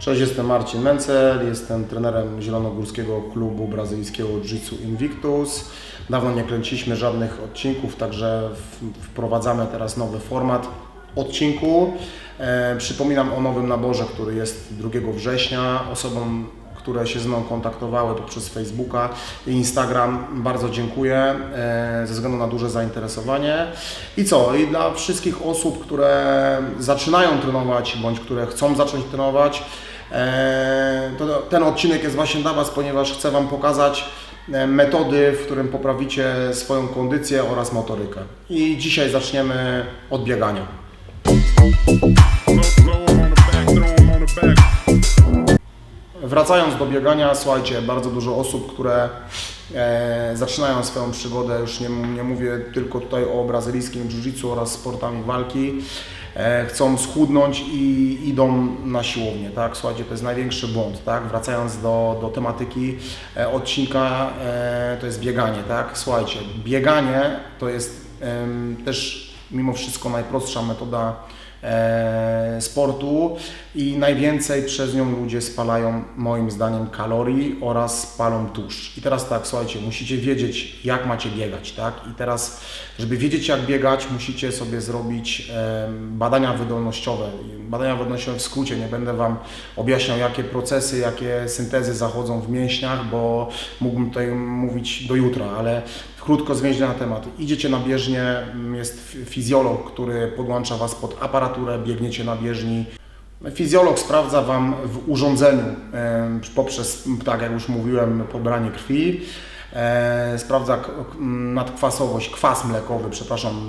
Cześć, jestem Marcin Mencel, jestem trenerem Zielonogórskiego Klubu Brazylijskiego Jiu-Jitsu Invictus. Dawno nie kręciliśmy żadnych odcinków, także wprowadzamy teraz nowy format odcinku. E, przypominam o nowym naborze, który jest 2 września. Osobom, które się z mną kontaktowały poprzez Facebooka i Instagram, bardzo dziękuję e, ze względu na duże zainteresowanie. I co? I dla wszystkich osób, które zaczynają trenować bądź które chcą zacząć trenować, to ten odcinek jest właśnie dla Was, ponieważ chcę Wam pokazać e, metody, w którym poprawicie swoją kondycję oraz motorykę. I dzisiaj zaczniemy od biegania. Wracając do biegania, słuchajcie, bardzo dużo osób, które e, zaczynają swoją przygodę, już nie, nie mówię tylko tutaj o brazylijskim jiu-jitsu oraz sportami walki, chcą schudnąć i idą na siłownię, tak? Słuchajcie, to jest największy błąd, tak? Wracając do, do tematyki e, odcinka, e, to jest bieganie, tak? Słuchajcie, bieganie to jest też mimo wszystko najprostsza metoda e, sportu i najwięcej przez nią ludzie spalają moim zdaniem kalorii oraz spalą tłuszcz. I teraz tak, słuchajcie, musicie wiedzieć jak macie biegać, tak? I teraz, żeby wiedzieć jak biegać, musicie sobie zrobić e, badania wydolnościowe. Badania wydolnościowe w skrócie, nie będę Wam objaśniał jakie procesy, jakie syntezy zachodzą w mięśniach, bo mógłbym tutaj mówić do jutra, ale krótko zwięźle na temat. Idziecie na bieżnię, jest fi- fizjolog, który podłącza Was pod aparaturę, biegniecie na bieżni. Fizjolog sprawdza Wam w urządzeniu poprzez, tak jak już mówiłem, pobranie krwi. E, sprawdza nadkwasowość, kwas mlekowy, przepraszam,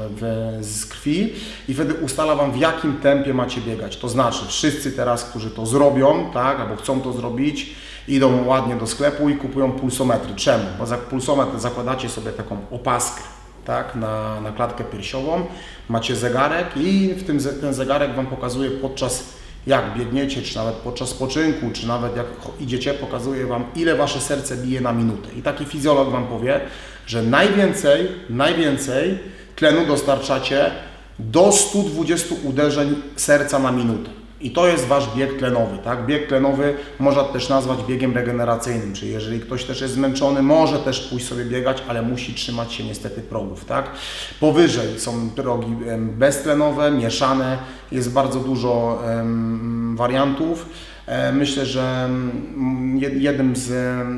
z krwi i wtedy ustala Wam w jakim tempie macie biegać. To znaczy, wszyscy teraz, którzy to zrobią, tak, albo chcą to zrobić, idą ładnie do sklepu i kupują pulsometry. Czemu? Bo za pulsometr zakładacie sobie taką opaskę tak, na, na klatkę piersiową, macie zegarek i w tym ten zegarek Wam pokazuje podczas jak biegniecie, czy nawet podczas spoczynku, czy nawet jak idziecie, pokazuje Wam ile Wasze serce bije na minutę. I taki fizjolog Wam powie, że najwięcej, najwięcej tlenu dostarczacie do 120 uderzeń serca na minutę. I to jest Wasz bieg tlenowy, tak? Bieg tlenowy można też nazwać biegiem regeneracyjnym, czyli jeżeli ktoś też jest zmęczony, może też pójść sobie biegać, ale musi trzymać się niestety progów, tak? Powyżej są progi beztlenowe, mieszane, jest bardzo dużo em, wariantów. E, Myślę, że mm, jed- jednym z,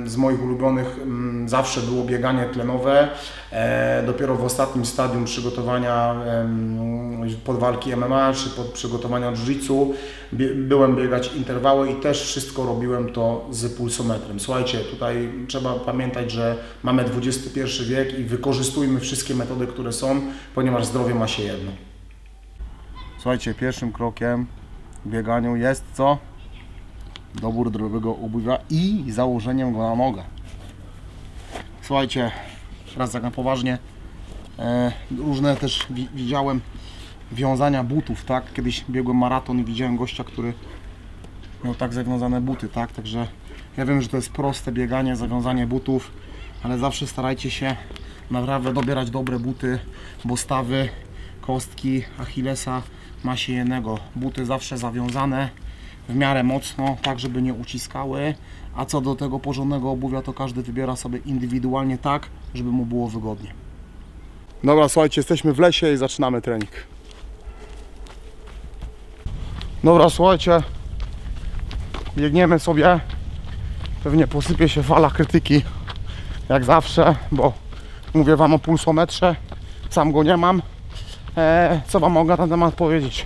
z moich ulubionych mm, zawsze było bieganie tlenowe. E, Dopiero w ostatnim stadium przygotowania pod walki MMA czy pod przygotowania bie- byłem biegać interwały i też wszystko robiłem to z pulsometrem. Słuchajcie, tutaj trzeba pamiętać, że mamy XXI wiek i wykorzystujmy wszystkie metody, które są, ponieważ zdrowie ma się jedno. Słuchajcie, pierwszym krokiem w bieganiu jest co? Dobór drogowego obuwia i założeniem go na nogę. Słuchajcie, teraz tak na poważnie, e, różne też wi- widziałem wiązania butów, tak? Kiedyś biegłem maraton i widziałem gościa, który miał tak zawiązane buty, tak? Także ja wiem, że to jest proste bieganie, zawiązanie butów, ale zawsze starajcie się naprawdę dobierać dobre buty, bo stawy, kostki Achillesa ma się jednego. Buty zawsze zawiązane w miarę mocno, tak żeby nie uciskały, a co do tego porządnego obuwia, to każdy wybiera sobie indywidualnie tak, żeby mu było wygodnie. Dobra, słuchajcie, jesteśmy w lesie i zaczynamy trening. Dobra, słuchajcie, biegniemy sobie. Pewnie posypie się fala krytyki, jak zawsze, bo mówię Wam o pulsometrze, sam go nie mam. E, co Wam mogę na ten temat powiedzieć?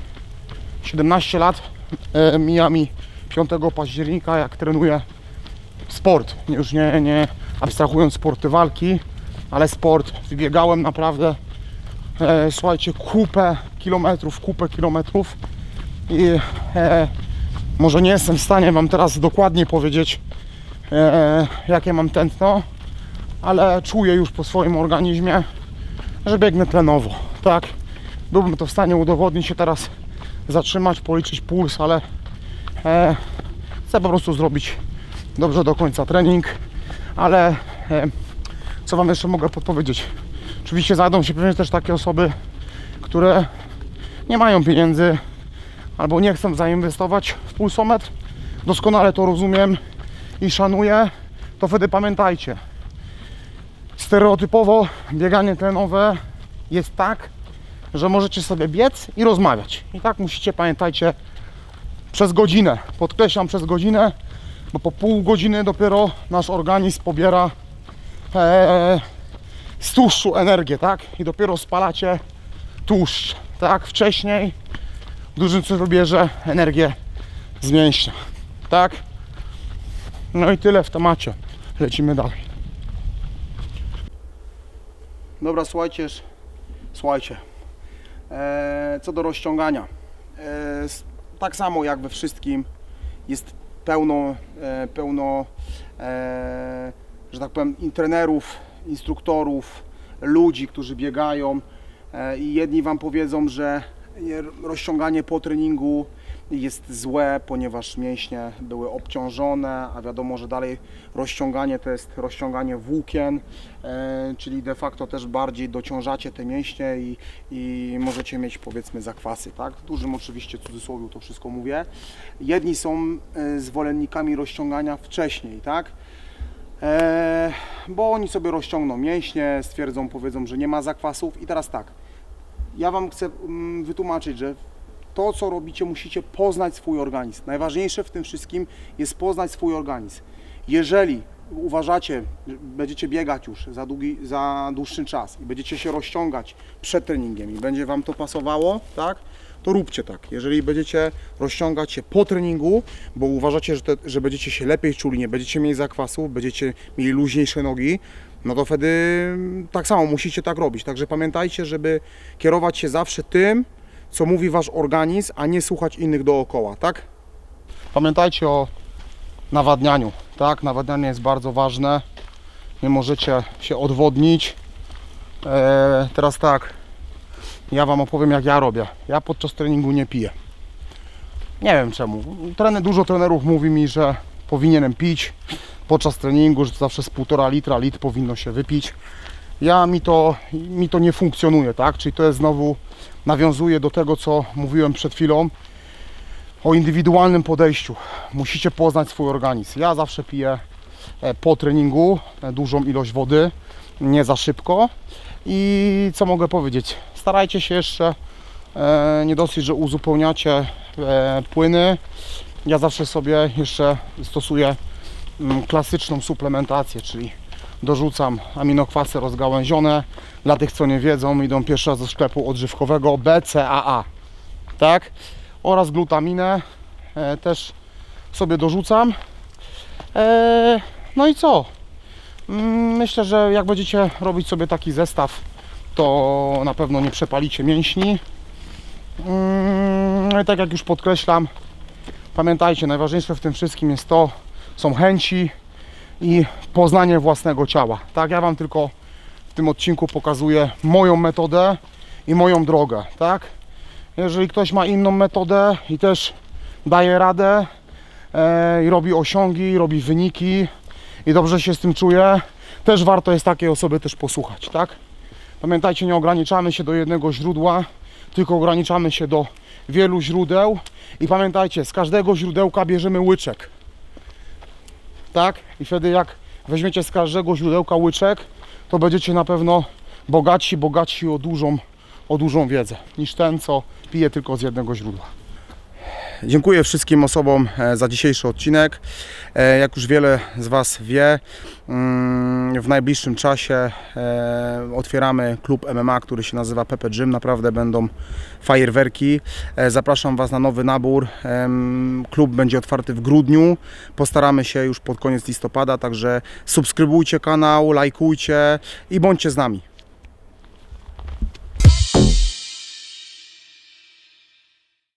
17 lat e, mija mi 5 października, jak trenuję sport. Już nie, nie abstrahując sporty walki, ale sport, wybiegałem naprawdę, e, słuchajcie, kupę kilometrów, kupę kilometrów i e, może nie jestem w stanie Wam teraz dokładnie powiedzieć, e, jakie mam tętno, ale czuję już po swoim organizmie, że biegnę tlenowo, tak? Byłbym to w stanie udowodnić się teraz, zatrzymać, policzyć puls, ale e, chcę po prostu zrobić dobrze do końca trening, ale e, co Wam jeszcze mogę podpowiedzieć? Oczywiście znajdą się pewnie też takie osoby, które nie mają pieniędzy albo nie chcą zainwestować w pulsometr. Doskonale to rozumiem i szanuję. To wtedy pamiętajcie, stereotypowo bieganie tlenowe jest tak, że możecie sobie biec i rozmawiać. I tak musicie, pamiętajcie, przez godzinę. Podkreślam przez godzinę, bo po pół godziny dopiero nasz organizm pobiera e, z tłuszczu energię, tak? I dopiero spalacie tłuszcz, tak? Wcześniej w dużym celu bierze energię z mięśnia, tak? No i tyle w temacie. Lecimy dalej. Dobra, słuchajcie, słuchajcie. E, co do rozciągania. E, tak samo jak we wszystkim jest pełno, e, pełno że tak powiem, trenerów, instruktorów, ludzi, którzy biegają i jedni Wam powiedzą, że rozciąganie po treningu jest złe, ponieważ mięśnie były obciążone, a wiadomo, że dalej rozciąganie to jest rozciąganie włókien, e, czyli de facto też bardziej dociążacie te mięśnie i, i możecie mieć powiedzmy zakwasy, tak? W dużym oczywiście cudzysłowie to wszystko mówię. Jedni są e, zwolennikami rozciągania wcześniej, tak? E, bo oni sobie rozciągną mięśnie, stwierdzą, powiedzą, że nie ma zakwasów i teraz tak, ja Wam chcę mm, wytłumaczyć, że to, co robicie, musicie poznać swój organizm. Najważniejsze w tym wszystkim jest poznać swój organizm. Jeżeli uważacie, będziecie biegać już za, długi, za dłuższy czas i będziecie się rozciągać przed treningiem i będzie Wam to pasowało, tak, to róbcie tak. Jeżeli będziecie rozciągać się po treningu, bo uważacie, że, te, że będziecie się lepiej czuli, nie będziecie mieli zakwasów, będziecie mieli luźniejsze nogi, no to wtedy tak samo musicie tak robić. Także pamiętajcie, żeby kierować się zawsze tym, co mówi Wasz organizm, a nie słuchać innych dookoła, tak? Pamiętajcie o nawadnianiu, tak? Nawadnianie jest bardzo ważne. Nie możecie się odwodnić. Eee, teraz tak, ja Wam opowiem jak ja robię. Ja podczas treningu nie piję. Nie wiem czemu. Trener, dużo trenerów mówi mi, że powinienem pić podczas treningu, że to zawsze z półtora litra, litr powinno się wypić. Ja mi to, mi to nie funkcjonuje, tak? Czyli to jest znowu nawiązuje do tego, co mówiłem przed chwilą o indywidualnym podejściu. Musicie poznać swój organizm. Ja zawsze piję e, po treningu e, dużą ilość wody, nie za szybko. I co mogę powiedzieć? Starajcie się jeszcze e, nie dosyć, że uzupełniacie płyny. Ja zawsze sobie jeszcze stosuję mm, klasyczną suplementację, czyli dorzucam aminokwasy rozgałęzione. Dla tych, co nie wiedzą, idą pierwszy raz do sklepu odżywkowego BCAA, tak? Oraz glutaminę e, też sobie dorzucam. E, no i co? Mm, Myślę, że jak będziecie robić sobie taki zestaw, to na pewno nie przepalicie mięśni. I tak jak już podkreślam, pamiętajcie, najważniejsze w tym wszystkim jest to, są chęci i poznanie własnego ciała. Tak, ja Wam tylko w tym odcinku pokazuję moją metodę i moją drogę, tak? Jeżeli ktoś ma inną metodę i też daje radę e, i robi osiągi, robi wyniki i dobrze się z tym czuje, też warto jest takiej osoby też posłuchać, tak? Pamiętajcie, nie ograniczamy się do jednego źródła, tylko ograniczamy się do wielu źródeł i pamiętajcie, z każdego źródełka bierzemy łyczek. Tak? I wtedy jak weźmiecie z każdego źródełka łyczek, to będziecie na pewno bogatsi, bogatsi o dużą, o dużą wiedzę niż ten, co pije tylko z jednego źródła. Dziękuję wszystkim osobom e, za dzisiejszy odcinek. E, Jak już wiele z Was wie, mm, w najbliższym czasie e, otwieramy klub MMA, który się nazywa Pepe Gym. Naprawdę będą fajerwerki. Zapraszam Was na nowy nabór. Klub będzie otwarty w grudniu. Postaramy się już pod koniec listopada, także subskrybujcie kanał, lajkujcie i bądźcie z nami.